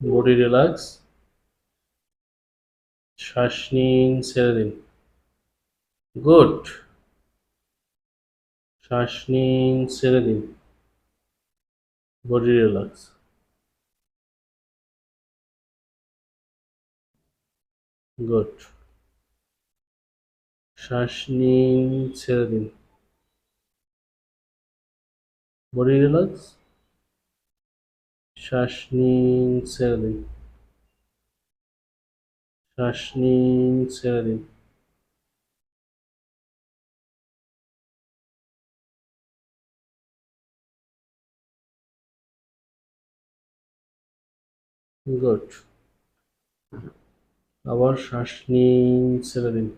body relax শ্বাস নিন ছেড়ে দিন গুড শ্বাস নিন ছেড়ে দিন বডি রিল্যাক্স গুড শ্বাস নিন ছেড়ে দিন বডি রিল্যাক্স শ্বাস নিন ছেড়ে দিন শ্বাস নিন ছেড়ে দিন গুড আবার শ্বাস নিন ছেড়ে দিন